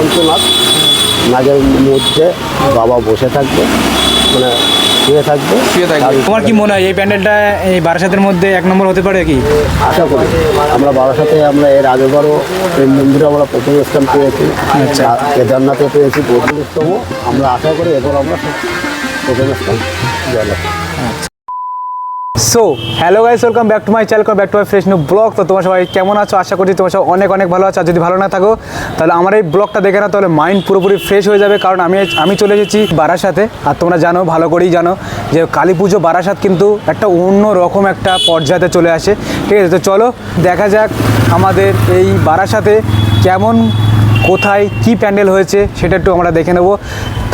পঞ্চনাথ নাগের মধ্যে বাবা বসে থাকবে মানে শুয়ে থাকবে। শুয়ে থাকবে। তোমার কি মনে হয় এই প্যান্ডেলটা এই বারাসাতের মধ্যে এক নম্বর হতে পারে কি? আশা করি। আমরা বারাসাতে আমরা এর আগেবারও এই মন্দিরে আমরা প্রথম স্থান পেয়েছি আচ্ছা। কেদারনাথে পেয়েছি পঁয়ত্রিশতম আমরা আশা করি এবার আমরা প্রথম স্থান গেলাম so hello guys welcome back to my channel back to my fresh new blog তো তোমার সবাই কেমন আছো? আশা করছি তোমার সবাই অনেক অনেক ভালো আছো। আর যদি ভালো না থাকো, তাহলে আমার এই ব্লগটা দেখে না তাহলে মাইন্ড পুরোপুরি ফ্রেশ হয়ে যাবে। কারণ আমি আমি চলে এসেছি বারাসাতে। আর তোমরা জানো, ভালো করেই জানো, যে কালী পুজো বারাসাত কিন্তু একটা অন্য রকম একটা পর্যায়ে চলে আসে। ঠিক আছে? তো চলো, দেখা যাক আমাদের এই বারাসাতে কেমন কোথায় কি প্যান্ডেল হয়েছে সেটা একটু আমরা দেখে নেব।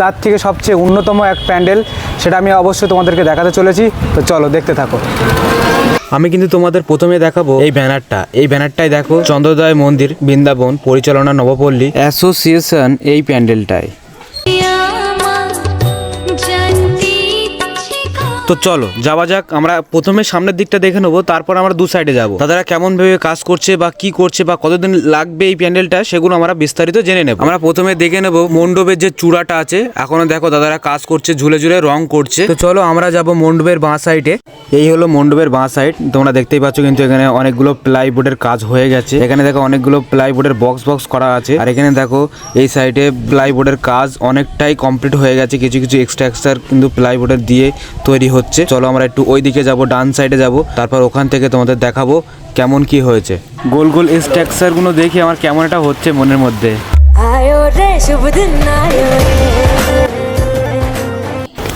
তার থেকে সবচেয়ে অন্যতম এক প্যান্ডেল সেটা আমি অবশ্যই তোমাদেরকে দেখাতে চলেছি। তো চলো দেখতে থাকো। আমি কিন্তু তোমাদের প্রথমে দেখাবো এই ব্যানারটা। এই ব্যানারটাই দেখো চন্দ্রদয় মন্দির, বৃন্দাবন, পরিচালনা নবপল্লী অ্যাসোসিয়েশন এই প্যান্ডেলটায়। তো চলো, যাওয়া যাক, আমরা প্রথমে সামনের দিকটা দেখে নেব, তারপর আমরা দু সাইডে যাব। দাদারা কেমন ভাবে কাজ করছে বা কি করছে বা কতদিন লাগবে এই প্যান্ডেলটা, সেগুলো আমরা বিস্তারিত জেনে নেব। আমরা প্রথমে দেখে নেব মণ্ডপের যে চূড়াটা আছে, এখনও দেখো দাদারা কাজ করছে, ঝুলে ঝুলে রং করছে। তো চলো, আমরা যাব মণ্ডপের বাঁ সাইডে এই হলো মণ্ডপের বাঁ সাইড তোমরা দেখতেই পাচ্ছ কিন্তু এখানে অনেকগুলো প্লাইবোর্ডের কাজ হয়ে গেছে। এখানে দেখো অনেকগুলো প্লাইবোর্ডের বক্স বক্স করা আছে। আর এখানে দেখো, এই সাইডে প্লাইবোর্ডের কাজ অনেকটাই কমপ্লিট হয়ে গেছে। কিছু কিছু এক্সট্রা এক্সট্রা কিন্তু প্লাইবোর্ডের দিয়ে তৈরি হচ্ছে। চলো আমরা একটু ওই দিকে যাব ডান সাইডে যাব তারপর ওখান থেকে তোমাদের দেখাবো কেমন কি হয়েছে। গোল গোল স্ট্রাকচারগুলো দেখি আমার কেমন এটা হচ্ছে মনের মধ্যে।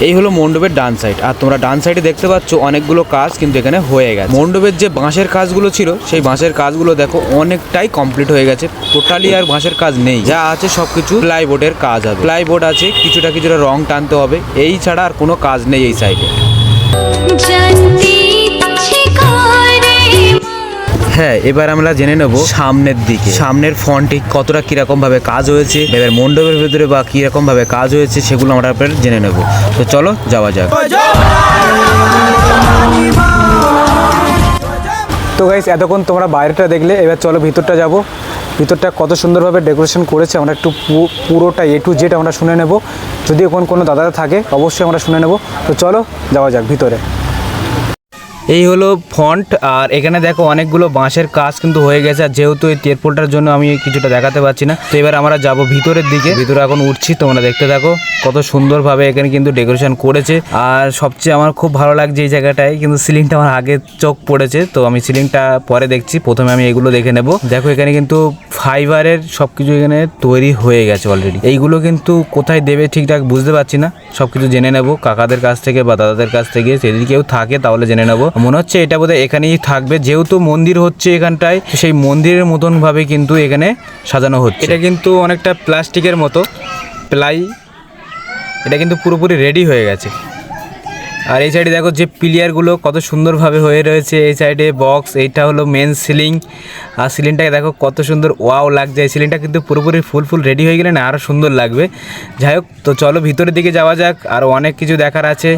এই হলো মণ্ডপের ডান সাইড আর তোমরা ডান সাইডে দেখতে পাচ্ছ অনেকগুলো কাজ কিন্তু এখানে হয়ে গেছে। মণ্ডপের যে বাঁশের কাজগুলো ছিল সেই বাঁশের কাজগুলো দেখো অনেকটাই কমপ্লিট হয়ে গেছে। টোটালি আর বাঁশের কাজ নেই। যা আছে সবকিছু প্লাইবোর্ডের কাজ আছে প্লাইবোর্ড আছে কিছুটা কিছুটা রং টানতে হবে। এই ছাড়া আর কোনো কাজ নেই এই সাইডে হ্যাঁ এবার আমরা জেনে নেব সামনের দিকে। সামনের ফ্রন্টে কতটা কীরকম ভাবে কাজ হয়েছে এবার মণ্ডপের ভেতরে বা কীরকম ভাবে কাজ হয়েছে সেগুলো আমরা এবার জেনে নেব। তো চলো যাওয়া যাক। তো গাইস এতক্ষণ তোমরা বাইরেটা দেখলে এবার চলো ভিতরটা যাব। ভিতরটা কত সুন্দরভাবে ডেকোরেশন করেছে আমরা একটু পুরোটা এ টু জেড আমরা শুনে নেব। যদি এখন কোনো দাদারা থাকে, অবশ্যই আমরা শুনে নেব। তো চলো, যাওয়া যাক ভিতরে। এই হলো ফন্ট, আর এখানে দেখো অনেকগুলো বাঁশের কাজ কিন্তু হয়ে গেছে, আর যেহেতু এই তেরপোলটার জন্য আমি কিছুটা দেখাতে পারছি না, তো এবার আমরা যাব ভিতরের দিকে। ভিতরে এখন উঠছি, তোমরা দেখতে থাকো কত সুন্দরভাবে এখানে কিন্তু ডেকোরেশন করেছে, আর সবচেয়ে আমার খুব ভালো লাগছে এই জায়গাটায়, কিন্তু সিলিংটা আমার আগে চোখ পড়েছে, তো আমি সিলিংটা পরে দেখছি, প্রথমে আমি এগুলো দেখে নেব। দেখো এখানে কিন্তু ফাইবারের সব কিছু এখানে তৈরি হয়ে গেছে অলরেডি এইগুলো কিন্তু কোথায় দেবে ঠিকঠাক বুঝতে পারছি না সব কিছু জেনে নেব, কাকাদের কাছ থেকে বা দাদাদের কাছ থেকে, যদি কেউ থাকে তাহলে জেনে নেব। মনে হচ্ছে এটা বোধহয় এখানেই থাকবে। যেহেতু মন্দির হচ্ছে এখানটায় সেই মন্দিরের মতন ভাবে কিন্তু এখানে সাজানো হচ্ছে। এটা কিন্তু অনেকটা প্লাস্টিকের মতো প্লাই। এটা কিন্তু পুরোপুরি রেডি হয়ে গেছে। আর এই সাইডে দেখো যে পিলিয়ারগুলো কত সুন্দরভাবে হয়ে রয়েছে। এই সাইডে বক্স এইটা হলো মেন সিলিং আর সিলিংটাকে দেখো কত সুন্দর ওয়াও লাগছে। এই সিলিংটা কিন্তু পুরোপুরি ফুল ফুল রেডি হয়ে গেলে না আরও সুন্দর লাগবে। যাই হোক তো চলো ভিতরের দিকে যাওয়া যাক। আর অনেক কিছু দেখার আছে।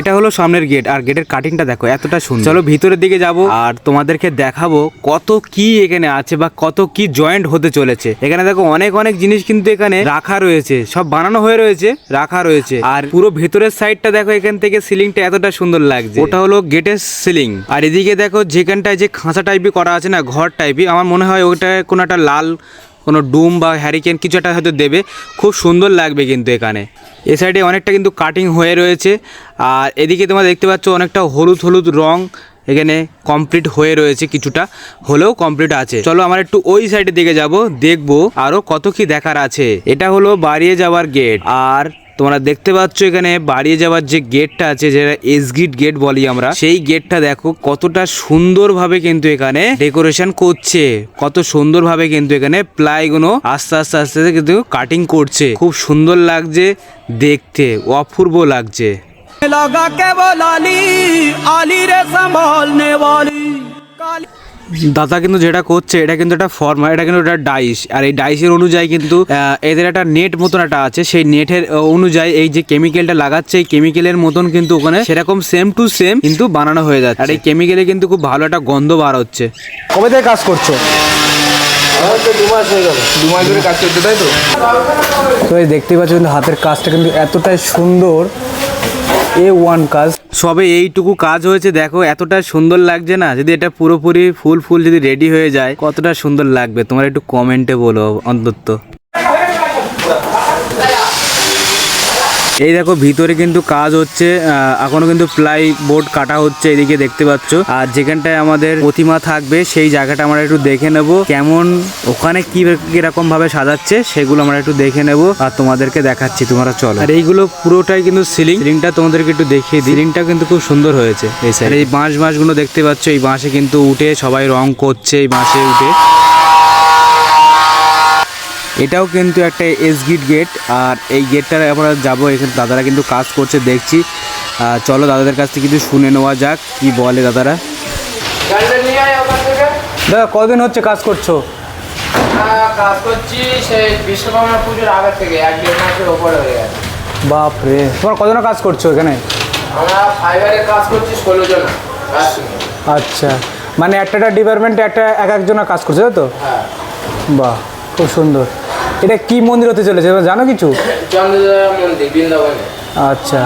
এটা হলো সামনের গেট আর গেটের কাটিংটা দেখো, এতটা সুন্দর। চলো ভিতরের দিকে যাব, আর তোমাদেরকে দেখাবো কত কি এখানে আছে বা কত কি জয়েন্ট হতে চলেছে। এখানে দেখো অনেক অনেক জিনিস কিন্তু এখানে রাখা রয়েছে, সব বানানো হয়ে রয়েছে, রাখা রয়েছে। আর পুরো ভেতরের সাইডটা দেখো, এখান থেকে সিলিংটা এতটা সুন্দর লাগছে। ওটা হলো গেটের সিলিং আর এদিকে দেখো যেখানটায় যে খাঁচা টাইপই করা আছে না, ঘর টাইপই আমার মনে হয় ওইটা কোনো একটা লাল কোনো ডুম বা হ্যারিকেন কিছু একটা হয়তো দেবে। খুব সুন্দর লাগবে কিন্তু এখানে। এ সাইডে অনেকটা কিন্তু কাটিং হয়ে রয়েছে। আর এদিকে তোমরা দেখতে পাচ্ছ অনেকটা হলুদ হলুদ রং এখানে কমপ্লিট হয়ে রয়েছে কিছুটা। হলেও কমপ্লিট আছে। চলো আমার একটু ওই সাইডের দিকে যাব। দেখব আরও কত কি দেখার আছে। এটা হলো বাড়িয়ে যাওয়ার গেট আর তোমরা দেখতে পাচ্ছ এখানে বাড়িয়ে যাওয়ার যে গেটটা আছে, যেটা এসগিট গেট বলি আমরা, সেই গেটটা দেখো কতটা সুন্দরভাবে কিন্তু এখানে ডেকোরেশন করছে। কত সুন্দরভাবে কিন্তু এখানে প্লাইগুলো আস্তে আস্তে আস্তে কিন্তু কাটিং করছে। খুব সুন্দর লাগছে দেখতে, অপূর্ব লাগছে। লগা কেবল আলি আলি রে দাদা কিন্তু যেটা করছে এটা কিন্তু একটা ফর্মা এটা কিন্তু একটা ডাইস আর এই ডাইসের অনুযায়ী কিন্তু এদের একটা নেট মতন একটা আছে। সেই নেটের অনুযায়ী এই যে কেমিক্যালটা লাগাচ্ছে এই কেমিক্যালের মতন কিন্তু ওখানে সেরকম সেম টু সেম কিন্তু বানানো হয়ে যাচ্ছে। আর এই কেমিক্যালে কিন্তু খুব ভালো একটা গন্ধ বার হচ্ছে। কবে থেকে কাজ করছ? তো? তো এই দেখতেই পাচ্ছ কিন্তু হাতের কাজটা কিন্তু এতটাই সুন্দর। এ ওয়ান কাজ। সবে এইটুকু কাজ হয়েছে, দেখো, এতটা সুন্দর লাগছে না? যদি এটা পুরোপুরি ফুল ফুল যদি রেডি হয়ে যায়, কতটা সুন্দর লাগবে? তোমার একটু কমেন্টে বলো অন্তত। এই দেখো, ভিতরে কিন্তু কাজ হচ্ছে এখনও কিন্তু প্লাই বোর্ড কাটা হচ্ছে, এদিকে দেখতে পাচ্ছ। আর যেখানটায় আমাদের প্রতিমা থাকবে, সেই জায়গাটা আমরা একটু দেখে নেব। কেমন, ওখানে কি কীরকম ভাবে সাজাচ্ছে, সেগুলো আমরা একটু দেখে নেব আর তোমাদেরকে দেখাচ্ছি, তোমরা চলো। আর এইগুলো পুরোটাই কিন্তু সিলিং সিলিংটা তোমাদেরকে একটু দেখিয়ে দিই। সিলিংটা কিন্তু খুব সুন্দর হয়েছে এই সাইড এই বাঁশ বাঁশগুলো দেখতে পাচ্ছ, এই বাঁশে কিন্তু উঠে সবাই রং করছে, এই বাঁশে উঠে। এটাও কিন্তু একটা এস গিট গেট আর এই গেটটা আমরা যাব। এখানে দাদারা কিন্তু কাজ করছে দেখছি। চলো দাদাদের কাছ থেকে কিছু শুনে নেওয়া যাক কি বলে দাদারা। দাদা কদিন হচ্ছে কাজ করছ? আমরা কাজ করছি সেই বিশ্বকর্মা পুজোর আগের থেকে এক দেড় মাসের ওপরে হয়ে গেছে। বাপ রে তোমার কজনা কাজ করছ এখানে? আমরা ফাইবারে কাজ করছি ষোলো জন আচ্ছা মানে একটা একটা ডিপার্টমেন্টে একটা এক একজনা কাজ করছে তাই তো? হ্যাঁ। বাহ খুব সুন্দর। এটা কি মন্দির হতে চলেছে? জানো কিছু? চন্দ্রদয়া মন্দির বৃন্দাবনে। আচ্ছা।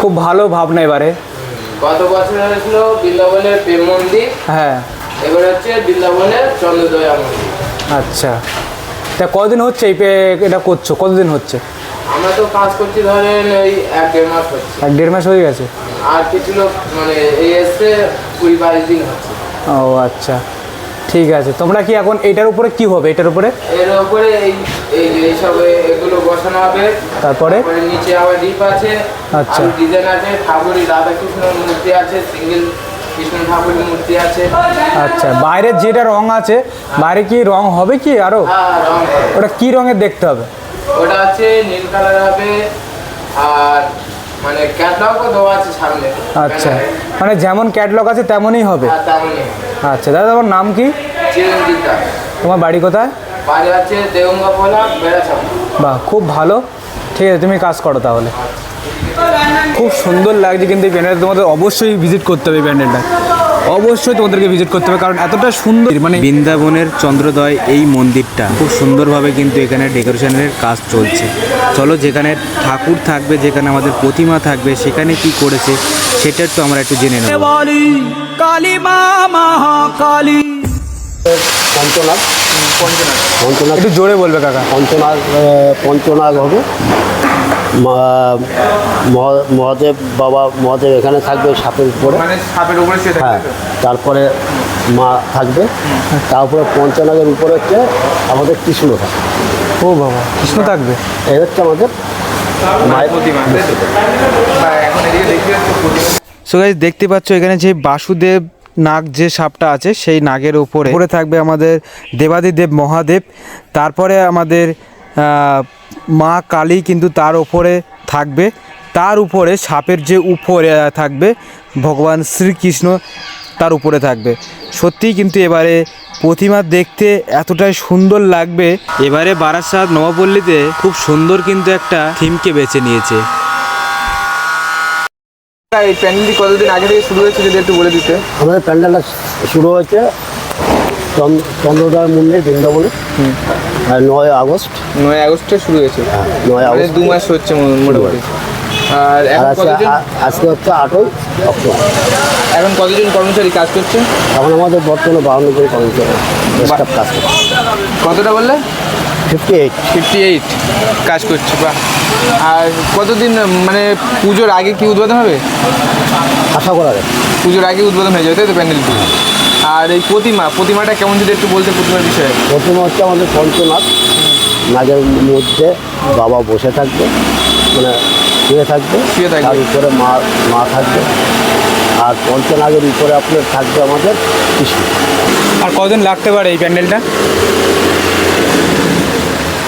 খুব ভালো ভাবনা এবারে। গত বছর হয়েছিল বৃন্দাবনের প্রেম মন্দির। হ্যাঁ। এবার হচ্ছে বৃন্দাবনের চন্দ্রদয়া মন্দির আচ্ছা। তা কদিন হচ্ছে এই এটা করছ? কতদিন হচ্ছে? আমরা তো কাজ করছি ধরেন ওই এক দেড় মাস হচ্ছে। এক দেড় মাস হয়ে গেছে? আর কিছু লোক মানে এই এসছে কুড়ি বাইশ দিন হচ্ছে। ও আচ্ছা। ঠিক আছে তোমরা কি এখন এটার উপরে কি হবে? এটার উপরে? এর উপরে এই এই যে এইসব এগুলো বসানো হবে। তারপরে? নিচে আবার ডিপ আছে আচ্ছা। ডিজাইন আছে ঠাকুর রাধা কৃষ্ণের মূর্তি আছে সিঙ্গেল কৃষ্ণ ঠাকুরের মূর্তি আছে। আচ্ছা বাইরে যেটা রং আছে বাইরে কি রং হবে কি আরও? হ্যাঁ হবে। ওটা কি রঙের দেখতে হবে? ওটা আছে নীল কালার হবে আর মানে ক্যাটলগও দেওয়া আছে সামনে। আচ্ছা মানে যেমন ক্যাটলগ আছে তেমনই হবে। তেমনই আচ্ছা দাদা তোমার নাম কি? তোমার বাড়ি কোথায়? বাহ খুব ভালো। ঠিক আছে তুমি কাজ করো তাহলে। খুব সুন্দর লাগছে কিন্তু এই প্যান্ডেলটা তোমাদের অবশ্যই ভিজিট করতে হবে এই প্যান্ডেলটা অবশ্যই তোমাদেরকে ভিজিট করতে হবে কারণ এতটা সুন্দর মানে বৃন্দাবনের চন্দ্রদয় এই মন্দিরটা খুব সুন্দরভাবে কিন্তু এখানে ডেকোরেশনের কাজ চলছে। চলো যেখানে ঠাকুর থাকবে যেখানে আমাদের প্রতিমা থাকবে সেখানে কি করেছে সেটা একটু আমরা একটু জেনে নেব। পঞ্চনাথ পঞ্চনাথ একটু জোরে বলবে কাকা। পঞ্চনাথ আহ, পঞ্চনাথ হবে। মহা- মহাদেব বাবা মহাদেব এখানে থাকবে সাপের উপরে। মানে সাপের উপরে শুয়ে হ্যাঁ তারপরে মা থাকবে। তারপরে পঞ্চনাগের উপরে হচ্ছে আমাদের কৃষ্ণ থাকবে। ও বাবা কৃষ্ণ থাকবে? এই হচ্ছে আমাদের মায়ের সো গাইজ দেখতে পাচ্ছ এখানে যে বাসুদেব নাগ যে সাপটা আছে, সেই নাগের উপরে উপরে থাকবে আমাদের দেবাদিদেব মহাদেব। তারপরে আমাদের মা কালী কিন্তু তার উপরে থাকবে। তার উপরে সাপের যে উপরে থাকবে, ভগবান শ্রীকৃষ্ণ তার উপরে থাকবে। সত্যিই কিন্তু এবারে প্রতিমা দেখতে এতটাই সুন্দর লাগবে। এবারে বারাসাত নবাপল্লীতে খুব সুন্দর কিন্তু একটা থিমকে বেছে নিয়েছে। এই প্যান্ডেলটি কতদিন আগে থেকে শুরু হয়েছে যদি একটু বলে দিতে? আমাদের প্যান্ডেলটা শুরু হয়েছে চন্দ্র- চন্দ্রদয় মন্দির বৃন্দাবনে। আর নয় আগস্ট। নয় আগস্টে শুরু হয়েছে। হ্যাঁ, নয় মানে আগস্ট। দু মাস হচ্ছে মোটামুটি। আর আজকে হচ্ছে আটই অক্টোবর। এখন কতজন কর্মচারী কাজ করছে? এখন আমাদের বর্তমানে বাউন্ন জন কর্মচারী। কাজ করছে। কতটা বললে? ফিফটি এইট ফিফটি এইট কাজ করছে বাহ। আর কতদিন মানে পুজোর আগে কি উদ্বোধন হবে? আশা করা যায়। পুজোর আগে উদ্বোধন হয়ে যাবে তাই তো প্যান্ডেলটি আর এই প্রতিমা প্রতিমাটা কেমন যদি একটু বলতে প্রতিমার বিষয়ে? প্রতিমা হচ্ছে আমাদের পঞ্চনাথ। নাগের মধ্যে বাবা বসে থাকবে মানে শুয়ে থাকবে শুয়ে থাকবে। তার উপরে মা মা থাকবে। আর পঞ্চনাগের উপরে আপনার থাকবে আমাদের কৃষ্ণ। আর কদিন লাগতে পারে এই প্যান্ডেলটা?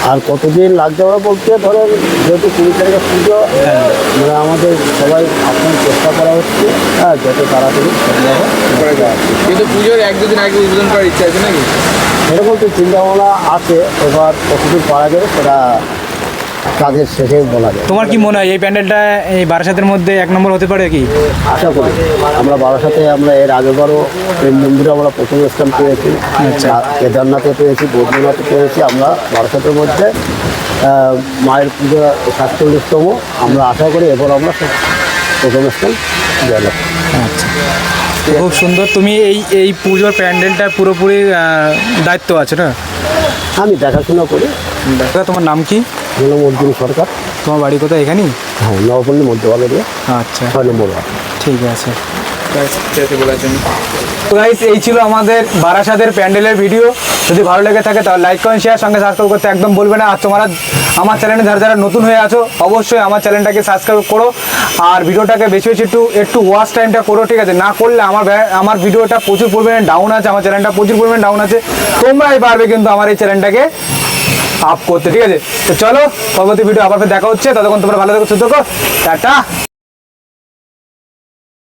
আর কতদিন লাগতে পারে বলতে? ধরেন যেহেতু কুড়ি তারিখে পুজো মানে আমাদের সবাই আপনার চেষ্টা করা হচ্ছে হ্যাঁ যত তাড়াতাড়ি সম্ভব করে দেওয়া কিন্তু পুজোর এক দুদিন আগে উদ্বোধন করার ইচ্ছা আছে নাকি? এরকম তো চিন্তাভাবনা আছে এবার কতদিন পারা যাবে সেটা কাজের শেষে বলা যায়। তোমার কি মনে হয় এই প্যান্ডেলটা এই বারাসাতের মধ্যে এক নম্বর হতে পারে কি? আশা করি। আমরা বারাসাতে আমরা এর আগেবারও প্রেম মন্দিরে আমরা প্রথম স্থান পেয়েছি। কেদারনাথে পেয়েছি বদ্রীনাথে পেয়েছি। আমরা বারাসাতের মধ্যে মায়ের পুজো সাতচল্লিশতম। আমরা আশা করি এবার আমরা প্রথম স্থান গেলাম আচ্ছা। খুব সুন্দর। তুমি এই এই পুজোর প্যান্ডেলটা পুরোপুরি দায়িত্ব আছে না? আমি দেখাশোনা করি। দাদা তোমার নাম কি? অর্জুন সরকার। তোমার বাড়ি কোথায় এখানেই? হ্যাঁ নবপল্লী মধ্যবাগারিয়া আচ্ছা। ছয় নম্বর ঠিক আছে। গাইস এই ছিল আমাদের বারাসাতের প্যান্ডেলের ভিডিও। যদি ভালো লেগে থাকে তাহলে লাইক করেন শেয়ার সঙ্গে সাবস্ক্রাইব করতে একদম বলবে না। আর তোমরা আমার চ্যানেলে যারা যারা নতুন হয়ে আছো অবশ্যই আমার চ্যানেলটাকে সাবস্ক্রাইব করো। আর ভিডিওটাকে বেশি বেশি একটু একটু ওয়াচ টাইমটা করো ঠিক আছে? না করলে আমার আমার ভিডিওটা প্রচুর পরিমাণে ডাউন আছে আমার চ্যানেলটা প্রচুর পরিমাণে ডাউন আছে। তোমরাই পারবে কিন্তু আমার এই চ্যানেলটাকে আপ করতে, ঠিক আছে? তো চলো, পরবর্তী ভিডিও আবার দেখা হচ্ছে। ততক্ষণ তোমরা ভালো থেকো, সুস্থ টাটা!